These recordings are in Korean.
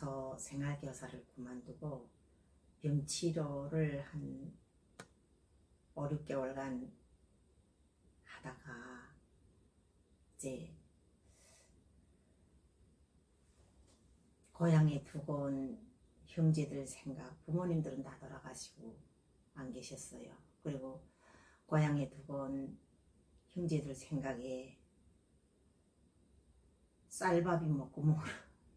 물망초 생활교사를 그만두고 병치료를 한 5, 6개월간 하다가 이제 고향에 두고 온 형제들 생각, 부모님들은 다 돌아가시고 안 계셨어요. 그리고 고향에 두고 온 형제들 생각에 쌀밥이 먹고 뭐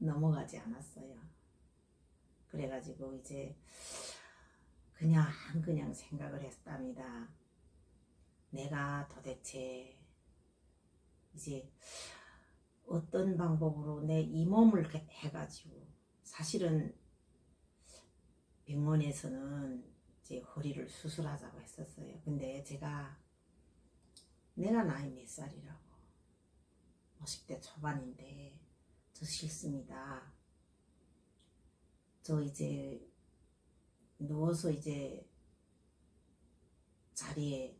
넘어가지 않았어요. 그래가지고 이제 그냥 그냥 생각을 했답니다. 내가 도대체 이제 어떤 방법으로 내 이 몸을 해- 해가지고 사실은 병원에서는 이제 허리를 수술하자고 했었어요. 근데 제가 내가 나이 몇 살이라고 50대 초반인데 저 싫습니다. 저 이제 누워서 이제 자리에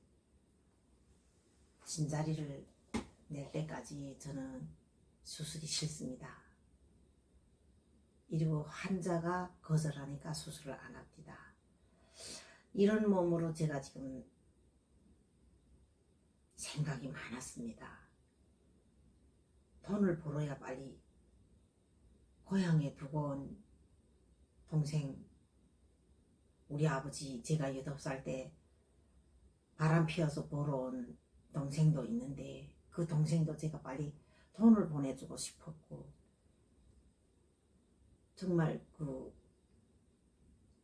진자리를 낼 때까지 저는 수술이 싫습니다. 이리고 환자가 거절하니까 수술을 안 합니다. 이런 몸으로 제가 지금 생각이 많았습니다. 돈을 벌어야 빨리 고향에 두고 온 동생 우리 아버지 제가 여덟 살때 바람 피워서 보러 온 동생도 있는데 그 동생도 제가 빨리 돈을 보내주고 싶었고 정말 그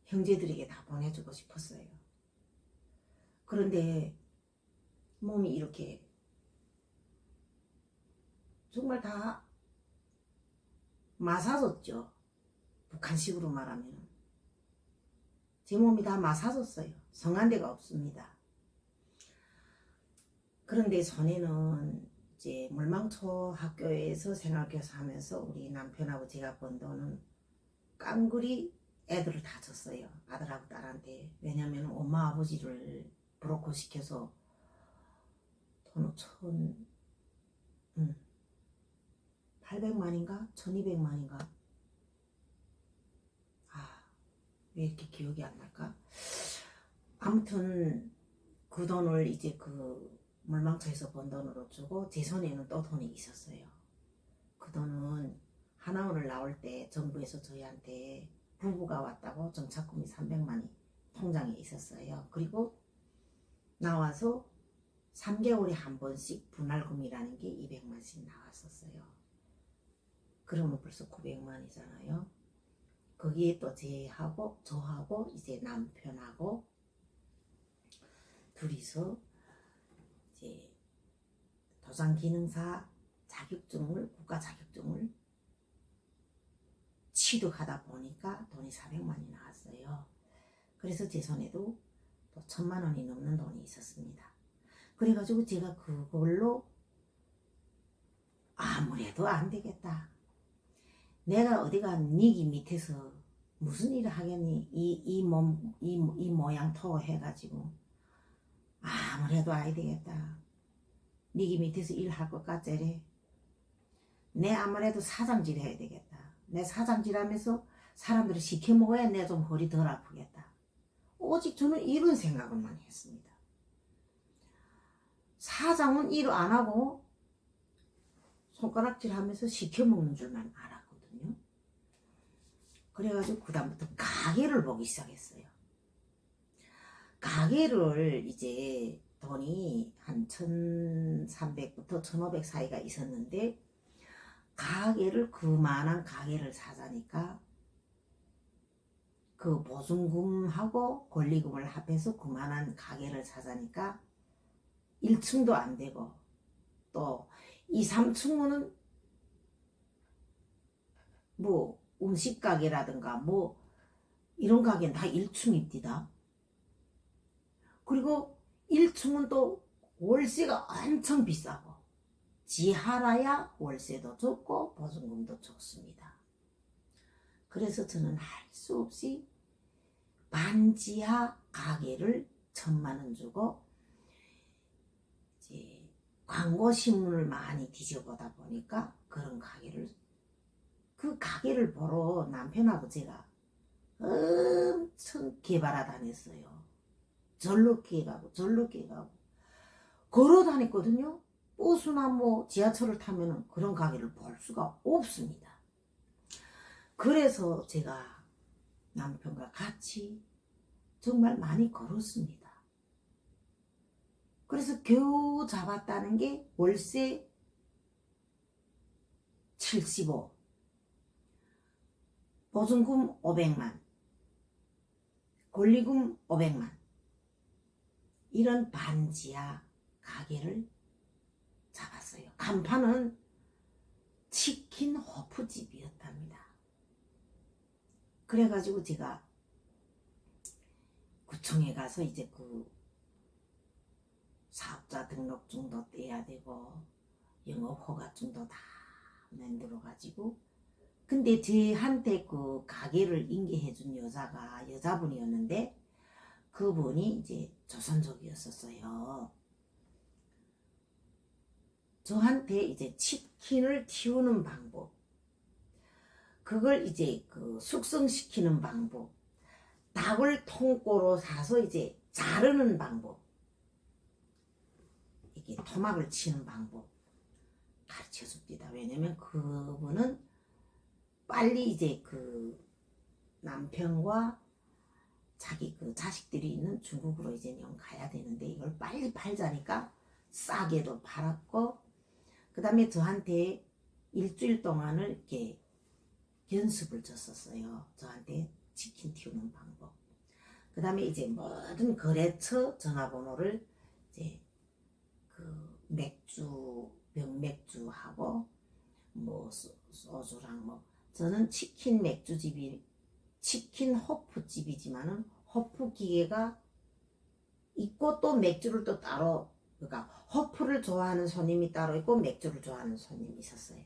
형제들에게 다 보내주고 싶었어요. 그런데 몸이 이렇게 정말 다 마사졌죠. 북한식으로 말하면 제 몸이 다 마사졌어요. 성한 데가 없습니다. 그런데 전에는 이제 물망초 학교에서 생활교사 하면서 우리 남편하고 제가 번 돈은 깡그리 애들을 다 줬어요. 아들하고 딸한테. 왜냐면 엄마 아버지를 브로커 시켜서 돈 천, 음, 800만인가? 1200만인가? 아, 왜 이렇게 기억이 안 날까? 아무튼 그 돈을 이제 그 물망초에서 번 돈으로 주고 제 손에는 또 돈이 있었어요. 그 돈은 하나원을 나올 때 정부에서 저희한테 부부가 왔다고 정착금이 300만이 통장에 있었어요. 그리고 나와서 3개월에 한 번씩 분할금이라는 게 200만씩 나왔었어요. 그러면 벌써 900만이잖아요. 거기에 또 제하고 저하고 이제 남편하고 둘이서 이제 도장 기능사 자격증을 국가 자격증을 취득하다 보니까 돈이 400만이 나왔어요. 그래서 제 손에도 또 천만 원이 넘는 돈이 있었습니다. 그래가지고 제가 그걸로 아무래도 안 되겠다. 내가 어디가 니기 밑에서 무슨 일을 하겠니? 이, 이 몸, 이, 이 모양 토 해가지고. 아무래도 아야 되겠다. 니기 밑에서 일할 것 같제래. 내 아무래도 사장질 해야 되겠다. 내 사장질 하면서 사람들을 시켜 먹어야 내 좀 허리 덜 아프겠다. 오직 저는 이런 생각을 많이 했습니다. 사장은 일 안 하고 손가락질 하면서 시켜 먹는 줄만 알았거든요. 그래가지고 그 다음부터 가게를 보기 시작했어요. 가게를 이제 돈이 한 1300부터 1500 사이가 있었는데 가게를 그만한 가게를 사자니까 그 보증금하고 권리금을 합해서 그만한 가게를 사자니까 1층도 안 되고 또 2, 3층은 뭐 음식 가게라든가 뭐 이런 가게는 다 1층입니다. 그리고 1층은 또 월세가 엄청 비싸고 지하라야 월세도 좋고 보증금도 좋습니다. 그래서 저는 할 수 없이 반지하 가게를 천만 원 주고 이제 광고 신문을 많이 뒤져보다 보니까 그런 가게를 그 가게를 보러 남편하고 제가 엄청 개발하 다녔어요. 절로 가고 절로 가고 걸어 다녔거든요. 버스나 뭐 지하철을 타면은 그런 가게를 볼 수가 없습니다. 그래서 제가 남편과 같이 정말 많이 걸었습니다. 그래서 겨우 잡았다는 게 월세 75, 보증금 500만, 권리금 500만, 이런 반지하 가게를 잡았어요. 간판은 치킨 호프집이었답니다. 그래가지고 제가 구청에 가서 이제 그 사업자 등록증도 떼야 되고 영업 허가증도 다 만들어 가지고 근데 제한테 그 가게를 인계해 준 여자가 여자분이었는데 그분이 이제 조선족이었었어요. 저한테 이제 치킨을 튀우는 방법, 그걸 이제 그 숙성시키는 방법, 닭을 통꼬로 사서 이제 자르는 방법, 이게 토막을 치는 방법 가르쳐 줍니다. 왜냐면 그분은 빨리 이제 그 남편과 자기 그 자식들이 있는 중국으로 이제 영 가야 되는데 이걸 빨리 팔자니까 싸게도 팔았고 그 다음에 저한테 일주일 동안을 이렇게 연습을 줬었어요. 저한테 치킨 튀우는 방법. 그 다음에 이제 모든 거래처 전화번호를 이제 그 맥주, 병맥주하고 뭐 소- 소주랑 뭐 저는 치킨 맥주집이 치킨 호프집이지만은 호프 기계가 있고 또 맥주를 또 따로 그러니까 호프를 좋아하는 손님이 따로 있고 맥주를 좋아하는 손님이 있었어요.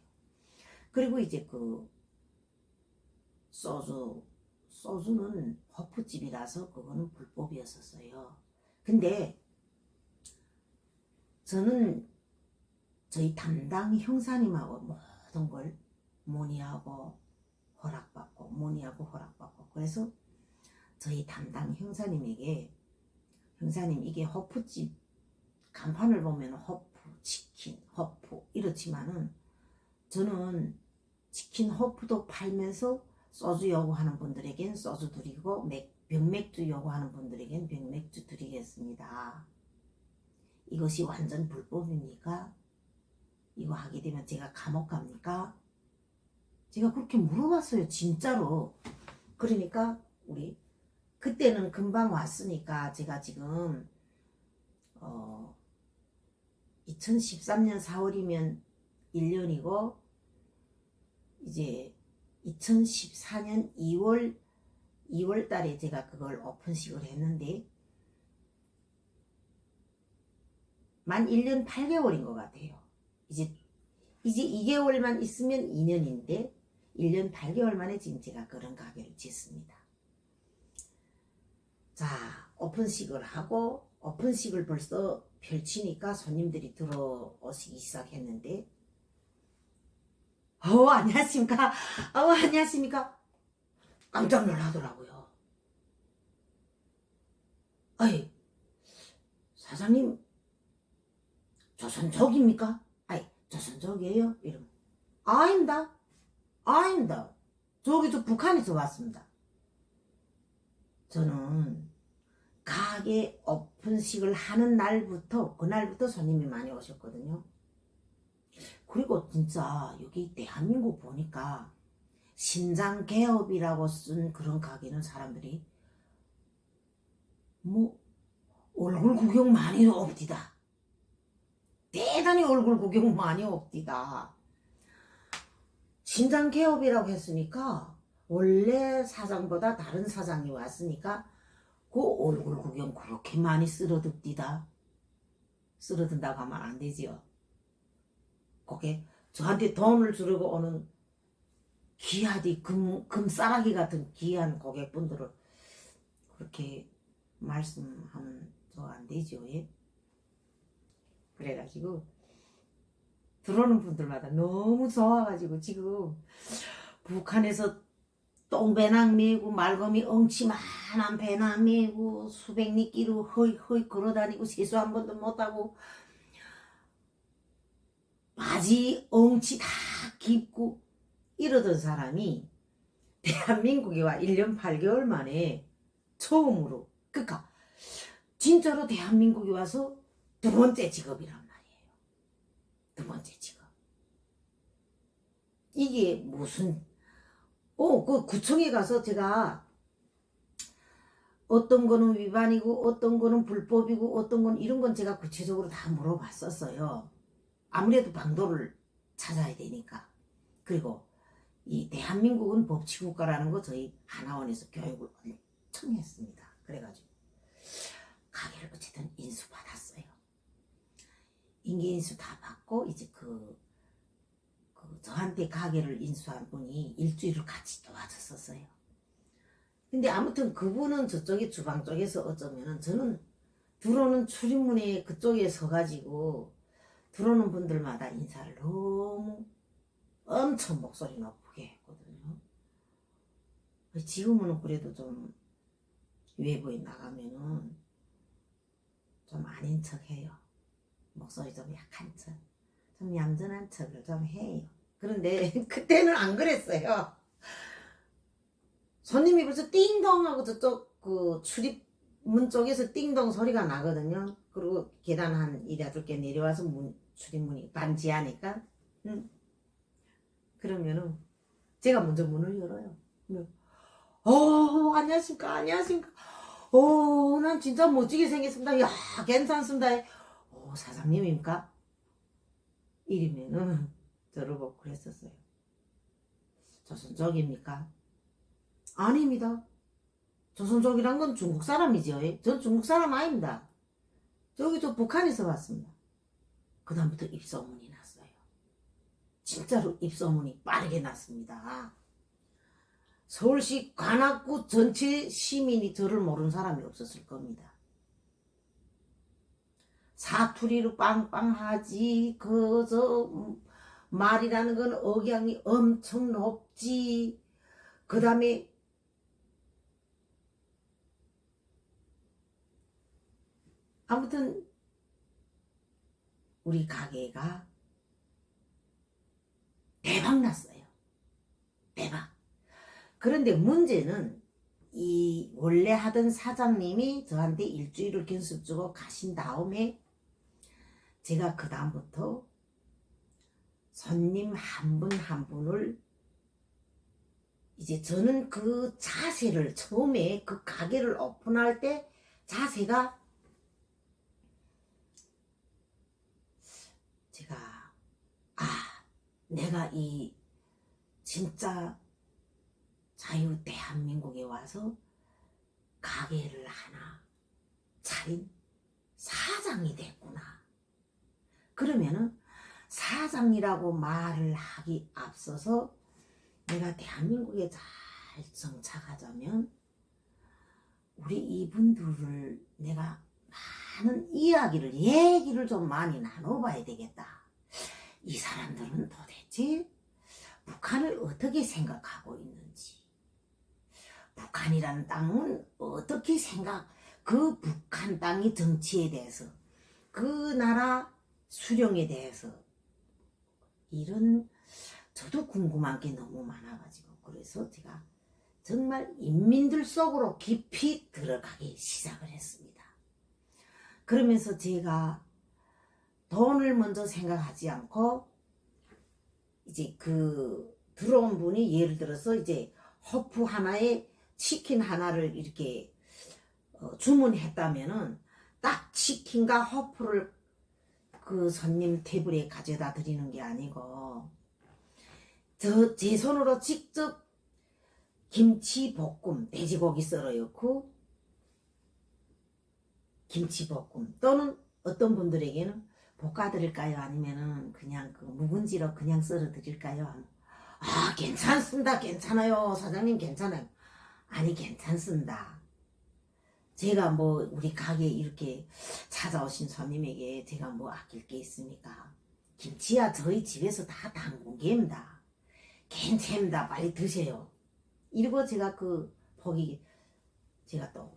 그리고 이제 그 소주 소주는 호프집이라서 그거는 불법이었었어요. 근데 저는 저희 담당 형사님하고 모든 걸 문의하고 허락받고 문의하고 허락받고 그래서 저희 담당 형사님에게 형사님 이게 허프집 간판을 보면 허프 치킨 허프 이렇지만은 저는 치킨 허프도 팔면서 소주 요구하는 분들에겐 소주 드리고 맥, 병맥주 요구하는 분들에겐 병맥주 드리겠습니다. 이것이 완전 불법입니까? 이거 하게 되면 제가 감옥 갑니까? 제가 그렇게 물어봤어요, 진짜로. 그러니까 우리 그때는 금방 왔으니까 제가 지금 어 2013년 4월이면 1년이고 이제 2014년 2월 2월 달에 제가 그걸 오픈식을 했는데 만 1년 8개월인 것 같아요. 이제 이제 2개월만 있으면 2년인데 1년 8개월 만에 지금 제가 그런 가게를 짓습니다. 자, 오픈식을 하고 오픈식을 벌써 펼치니까 손님들이 들어오시기 시작했는데 어, 안녕하십니까? 어, 안녕하십니까? 깜짝 놀라더라고요. 아이, 사장님, 조선족입니까? 아이, 조선족이에요? 이러면. 아닙니다. 아닙니다. 저기 저 북한에서 왔습니다. 저는 가게 오픈식을 하는 날부터, 그날부터 손님이 많이 오셨거든요. 그리고 진짜 여기 대한민국 보니까 신장 개업이라고 쓴 그런 가게는 사람들이 뭐 얼굴 구경 많이 옵디다. 대단히 얼굴 구경 많이 옵디다. 신장 개업이라고 했으니까 원래 사장보다 다른 사장이 왔으니까 그 얼굴 구경 그렇게 많이 쓸어듣디다. 쓸어든다고 하면 안 되지요. 그게 저한테 돈을 주려고 오는 귀하디 금, 금싸라기 같은 귀한 고객분들을 그렇게 말씀하면 저 안 되죠. 예? 그래가지고 들어오는 분들마다 너무 좋아가지고 지금 북한에서 똥배낭 메고 말거미 엉치만한 배낭 메고 수백 리끼로 허이허이 걸어다니고 세수 한 번도 못하고 바지 엉치 다 깊고 이러던 사람이 대한민국에 와 1년 8개월 만에 처음으로 그니까 진짜로 대한민국에 와서 두 번째 직업이란 말이에요. 두 번째 직업. 이게 무슨 어, 그 구청에 가서 제가 어떤 거는 위반이고 어떤 거는 불법이고 어떤 건 이런 건 제가 구체적으로 다 물어봤었어요. 아무래도 방도를 찾아야 되니까. 그리고 이 대한민국은 법치국가라는 거 저희 하나원에서 교육을 엄청 했습니다. 그래가지고 가게를 어쨌든 인수 받았어요. 인기 인수 다 받고 이제 그, 그 저한테 가게를 인수한 분이 일주일을 같이 도와줬었어요. 근데 아무튼 그분은 저쪽에 주방 쪽에서 어쩌면은 저는 들어오는 출입문에 그쪽에 서가지고 들어오는 분들마다 인사를 너무 엄청 목소리 높게 했거든요. 지금은 그래도 좀 외부에 나가면은 좀 아닌 척 해요. 목소리 좀 약한 척, 좀 얌전한 척을 좀 해요. 그런데 그때는 안 그랬어요. 손님이 벌써 띵동 하고 저쪽 그 출입문 쪽에서 띵동 소리가 나거든요. 그리고 계단 한 이래둘 개 내려와서 문, 출입문이 반지하니까, 응. 그러면은 제가 먼저 문을 열어요. 어, 안녕하십니까, 안녕하십니까. 어, 난 진짜 멋지게 생겼습니다. 야, 괜찮습니다. 어, 사장님입니까? 이러면은 저를 보고 그랬었어요. 조선족입니까? 아닙니다. 조선족이란 건 중국 사람이죠. 전 중국 사람 아닙니다. 저기 저 북한에서 왔습니다. 그 다음부터 입소문이 났어요. 진짜로 입소문이 빠르게 났습니다. 서울시 관악구 전체 시민이 저를 모르는 사람이 없었을 겁니다. 사투리로 빵빵하지, 그, 저, 말이라는 건 억양이 엄청 높지, 그 다음에 아무튼 우리 가게가 대박 났어요. 대박. 그런데 문제는 이 원래 하던 사장님이 저한테 일주일을 견습 주고 가신 다음에 제가 그 다음부터 손님 한분한 분을 이제 저는 그 자세를 처음에 그 가게를 오픈할 때 자세가 제가 아 내가 이 진짜 자유 대한민국에 와서 가게를 하나 차린 사장이 됐구나. 그러면은 사장이라고 말을 하기 앞서서 내가 대한민국에 잘 정착하자면 우리 이분들을 내가 많은 이야기를 얘기를 좀 많이 나눠봐야 되겠다. 이 사람들은 도대체 북한을 어떻게 생각하고 있는지 북한이라는 땅은 어떻게 생각 그 북한 땅의 정치에 대해서 그 나라 수령에 대해서 이런 저도 궁금한 게 너무 많아가지고 그래서 제가 정말 인민들 속으로 깊이 들어가기 시작을 했습니다. 그러면서 제가 돈을 먼저 생각하지 않고 이제 그 들어온 분이 예를 들어서 이제 허프 하나에 치킨 하나를 이렇게 어, 주문했다면은 딱 치킨과 허프를 그 손님 테이블에 가져다 드리는 게 아니고 저 제 손으로 직접 김치 볶음 돼지고기 썰어 넣고 김치 볶음 또는 어떤 분들에게는 볶아 드릴까요? 아니면은 그냥 그 묵은지로 그냥 썰어 드릴까요? 아 괜찮습니다. 괜찮아요. 사장님 괜찮아요. 아니 괜찮습니다 제가 뭐 우리 가게 이렇게 찾아오신 손님에게 제가 뭐 아낄 게 있습니까? 김치야 저희 집에서 다 담근 게입니다. 괜찮습니다. 빨리 드세요. 이러고 제가 그 포기 제가 또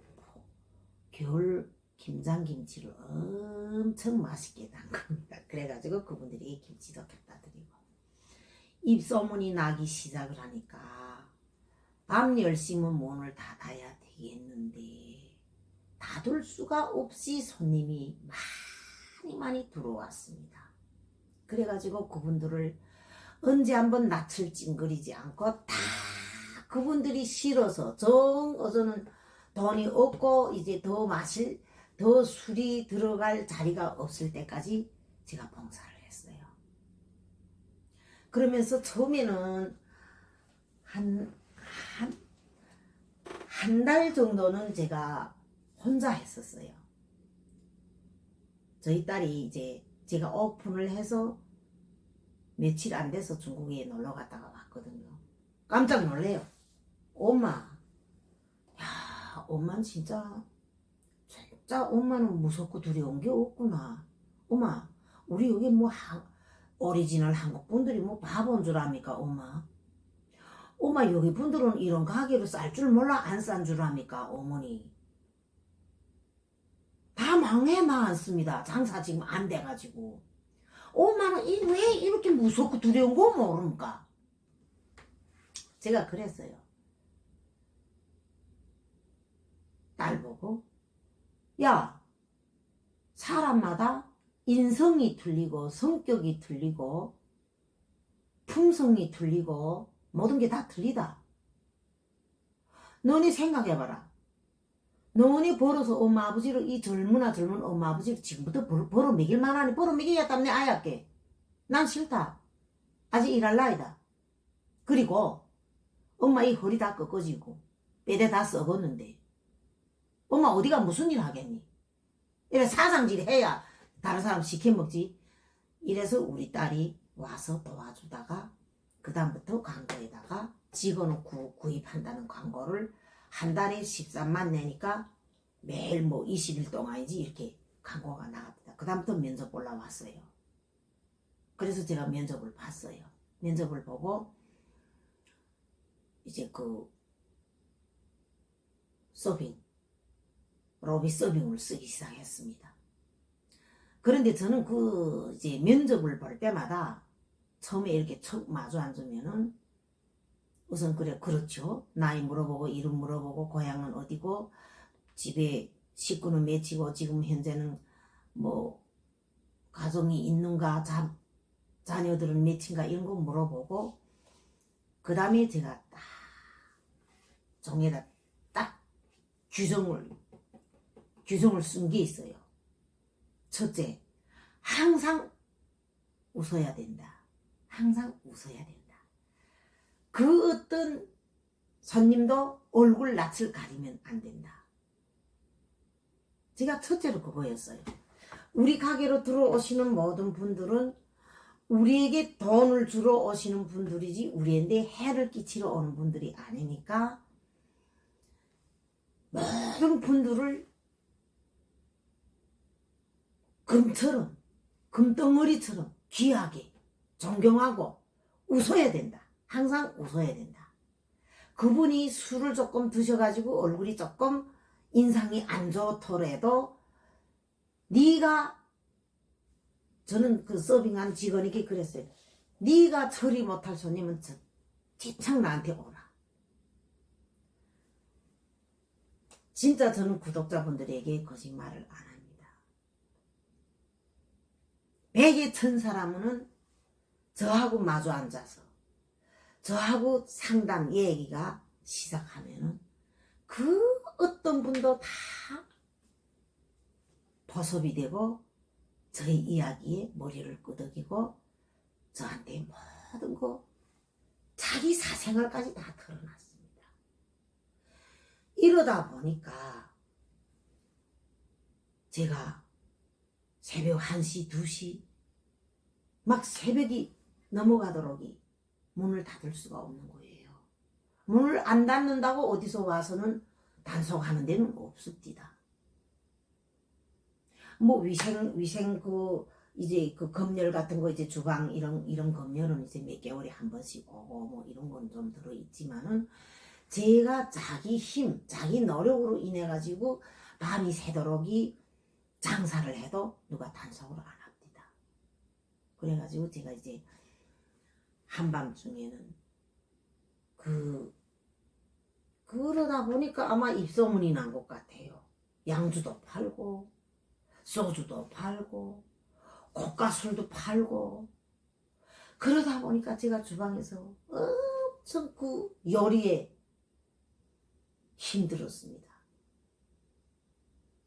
겨울 김장김치를 엄청 맛있게 담 겁니다. 그래가지고 그분들이 김치도 갖다 드리고 입소문이 나기 시작을 하니까 밤 10시면 문을 닫아야 되겠는데 닫을 수가 없이 손님이 많이 많이 들어왔습니다. 그래가지고 그분들을 언제 한번 낯을 찡그리지 않고 다 그분들이 싫어서 정 어서는 돈이 없고 이제 더 마실 더 술이 들어갈 자리가 없을 때까지 제가 봉사를 했어요. 그러면서 처음에는 한 한 한 달 정도는 제가 혼자 했었어요. 저희 딸이 이제 제가 오픈을 해서 며칠 안 돼서 중국에 놀러 갔다가 왔거든요. 깜짝 놀래요. 엄마, 야, 엄마는 진짜, 진짜 엄마는 무섭고 두려운 게 없구나. 엄마, 우리 여기 뭐 한, 오리지널 한국 분들이 뭐 바본 줄 압니까, 엄마? 엄마, 여기 분들은 이런 가게로 쌀 줄 몰라 안 싼 줄 압니까, 어머니? 다 망해 많습니다. 장사 지금 안 돼가지고. 엄마는 이- 왜 이렇게 무섭고 두려운 거 모릅니까? 제가 그랬어요. 딸 보고, 야, 사람마다 인성이 틀리고, 성격이 틀리고, 품성이 틀리고, 모든 게 다 틀리다. 너네 생각해봐라. 너네 벌어서 엄마 아버지를 이 젊으나 젊은 엄마 아버지를 지금부터 벌, 벌어 먹일 만하니 벌어 먹이겠다면 내 아야께. 난 싫다. 아직 일할 나이다. 그리고 엄마 이 허리 다 꺾어지고 뼈대 다 썩었는데 엄마 어디가 무슨 일 하겠니? 이래 사상질 해야 다른 사람 시켜 먹지. 이래서 우리 딸이 와서 도와주다가 그 다음부터 광고에다가 직원을 구, 구입한다는 광고를 한 달에 13만 내니까 매일 뭐 20일 동안이지 이렇게 광고가 나갑니다. 그 다음부터 면접 올라왔어요. 그래서 제가 면접을 봤어요. 면접을 보고 이제 그 서빙 로비 서빙을 쓰기 시작했습니다. 그런데 저는 그 이제 면접을 볼 때마다 처음에 이렇게 척 마주 앉으면은 우선 그래 그렇죠 나이 물어보고 이름 물어보고 고향은 어디고 집에 식구는 몇이고 지금 현재는 뭐 가정이 있는가 자, 자녀들은 몇인가 이런 거 물어보고 그 다음에 제가 딱 종에다 딱 규정을 규정을 쓴 게 있어요. 첫째, 항상 웃어야 된다. 항상 웃어야 된다. 그 어떤 손님도 얼굴 낯을 가리면 안 된다. 제가 첫째로 그거였어요. 우리 가게로 들어오시는 모든 분들은 우리에게 돈을 주러 오시는 분들이지 우리한테 해를 끼치러 오는 분들이 아니니까 모든 분들을 금처럼 금덩어리처럼 귀하게 존경하고 웃어야 된다. 항상 웃어야 된다. 그분이 술을 조금 드셔가지고 얼굴이 조금 인상이 안 좋더라도 네가 저는 그 서빙한 직원에게 그랬어요. 네가 처리 못할 손님은 저 지창 나한테 오라. 진짜 저는 구독자분들에게 거짓말을 안 합니다. 백에 천 사람은 저하고 마주 앉아서 저하고 상담 얘기가 시작하면은 그 어떤 분도 다 보섭이 되고 저희 이야기에 머리를 끄덕이고 저한테 모든 거 자기 사생활까지 다 털어놨습니다. 이러다 보니까 제가 새벽 1시, 2시 막 새벽이 넘어가도록이 문을 닫을 수가 없는 거예요. 문을 안 닫는다고 어디서 와서는 단속하는 데는 없습니다. 뭐 위생 위생 그 이제 그 검열 같은 거 이제 주방 이런 이런 검열은 이제 몇 개월에 한 번씩 오고 뭐 이런 건 좀 들어 있지만은 제가 자기 힘, 자기 노력으로 인해 가지고 밤이 새도록이 장사를 해도 누가 단속을 안 합니다. 그래 가지고 제가 이제 한밤중에는 그 그러다 보니까 아마 입소문이 난 것 같아요. 양주도 팔고 소주도 팔고 고가술도 팔고 그러다 보니까 제가 주방에서 엄청 그 요리에 힘들었습니다.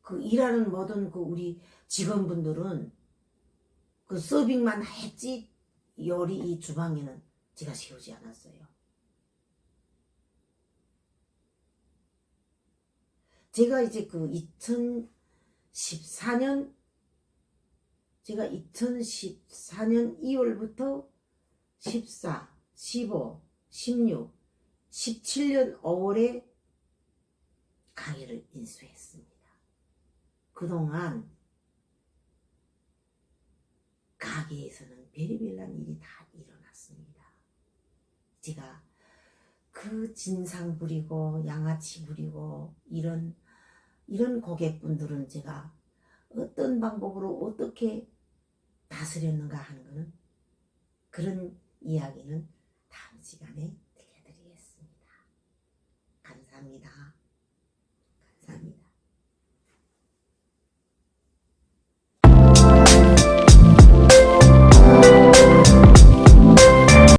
그 일하는 모든 그 우리 직원분들은 그 서빙만 했지 요리 이 주방에는 제가 세우지 않았어요. 제가 이제 그 2014년 제가 2014년 2월부터 14, 15, 16, 17년 5월에 가게를 인수했습니다. 그동안 가게에서는 별의별난 일이 다 일어났습니다. 제가 그 진상 부리고 양아치 부리고 이런 이런 고객분들은 제가 어떤 방법으로 어떻게 다스렸는가 하는 거는 그런 이야기는 다음 시간에 들려드리겠습니다. 감사합니다.